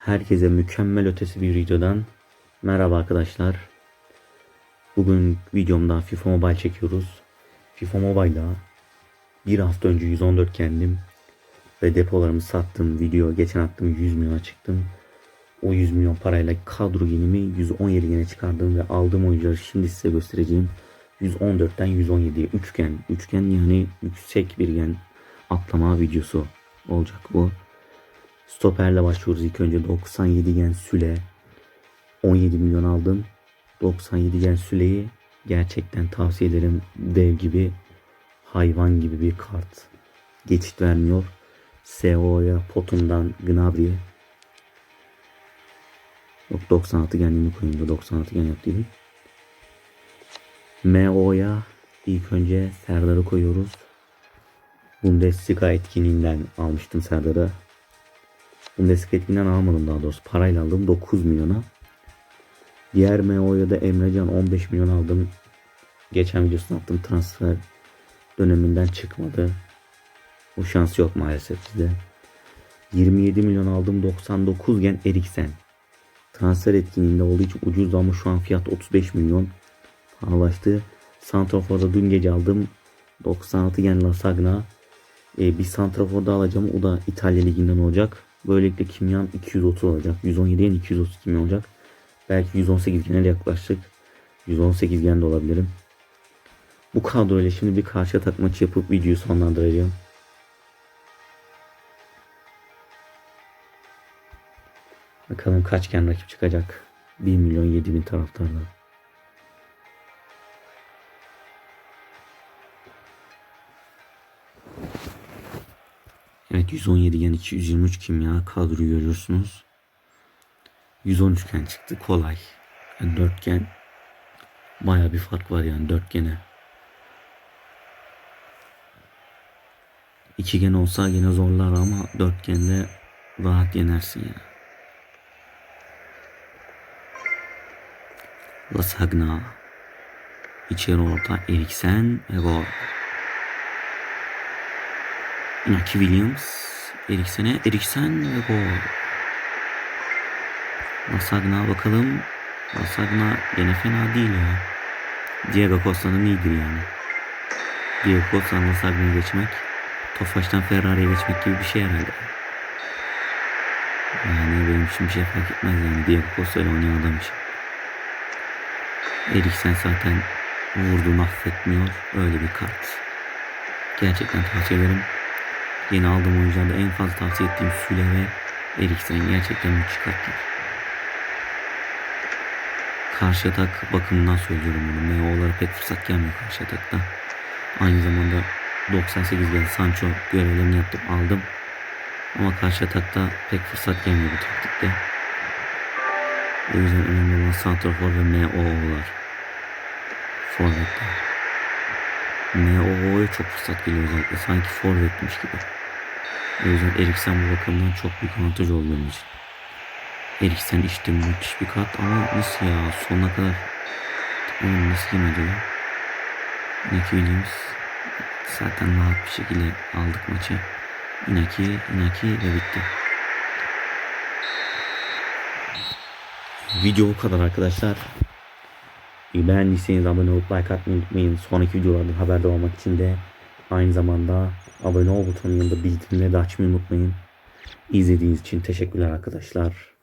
Herkese mükemmel ötesi bir videodan merhaba arkadaşlar. Bugün videomda FIFA Mobile çekiyoruz. FIFA Mobile'da bir hafta önce 114 kendim ve depolarımı sattım. Video geçen attım 100 milyona çıktım. O 100 milyon parayla kadro yenimi 117 yene çıkardım ve aldığım oyuncuları şimdi size göstereceğim. 114'ten 117'ye üçgen. Üçgen yani yüksek bir gen atlama videosu olacak bu. Stoperle başlıyoruz. İlk önce 97 gen Süle. 17 milyon aldım. 97 gen Süle'yi gerçekten tavsiye ederim. Dev gibi hayvan gibi bir kart. Geçit vermiyor. SEO'ya potumdan Gnabry'e. Yok 96 genliğini koyayım da 96 gen yaptıydım MO'ya ilk önce Serdar'ı koyuyoruz. Bundesliga etkinliğinden almıştım Serdar'ı Etkinliğinden almadım daha doğrusu. Parayla aldım 9 milyona. Diğer MO'ya da Emrecan 15 milyon aldım. Geçen videosunu attım transfer döneminden çıkmadı. Bu şans yok maalesef bizde. 27 milyon aldım 99 gen Eriksen. Transfer etkinliğinde olduğu için ucuz ama şu an fiyat 35 milyon. Pahalaştı. Santrafor'da dün gece aldım. 96 gen Lasagna. Ee, bir Santrafor da alacağım. O da İtalya Ligi'nden olacak. Böylelikle kimyan 230 olacak. 117'ye 230 kimya olacak. Belki 118 gene yaklaştık. 118 gen de olabilirim. Bu kadroyla şimdi bir karşı atak maçı yapıp videoyu sonlandıracağım. Bakalım kaç gen rakip çıkacak. 1 milyon 7 bin taraftardan. Evet 117 gen 223 kimya kadroyu görüyorsunuz. 113 gen çıktı kolay. Yani 4 gen baya bir fark var yani 4 gene. 2 gen olsa yine zorlar ama 4 gende rahat yenersin ya. Lasagna. İçeri orta Eriksen ve gol. Inaki Williams. Eriksen'e. Eriksen gol. Lasagna bakalım. Lasagna gene fena değil ya. Diego Costa'nın iyidir yani. Diego Costa'nın Lasagna'yı geçmek. Tofaş'tan Ferrari'ye geçmek gibi bir şey herhalde. Yani benim için bir şey fark etmez yani. Diego Costa ile oynayan adam için. Eriksen zaten vurduğunu affetmiyor. Öyle bir kart. Gerçekten tavsiye ederim. Yeni aldığım oyuncularda en fazla tavsiye ettiğim Süle ve Eriksen gerçekten müthiş kartlar. Karşı atak bakımından söylüyorum bunu. MO'lara pek fırsat gelmiyor karşı atakta. Aynı zamanda 98 gen Sancho görevlerini yaptım aldım. Ama karşı atakta pek fırsat gelmiyor bu taktikte. O yüzden önemli olan Santrafor ve MO'lar. Forvet'te. MO'ya çok fırsat geliyor özellikle. Sanki forvetmiş gibi. O yüzden Eriksen bu bakımdan çok büyük avantaj oldu benim için. Eriksen işte müthiş bir kart ama nasıl ya sonuna kadar Oğlum nasıl yemedi ya? Inaki Williams zaten rahat bir şekilde aldık maçı. Inaki, Inaki ve bitti. Video bu kadar arkadaşlar. Beğendiyseniz abone olup like atmayı unutmayın. Sonraki videolardan haberdar olmak için de aynı zamanda abone ol butonunun yanında bildirimleri de açmayı unutmayın. İzlediğiniz için teşekkürler arkadaşlar.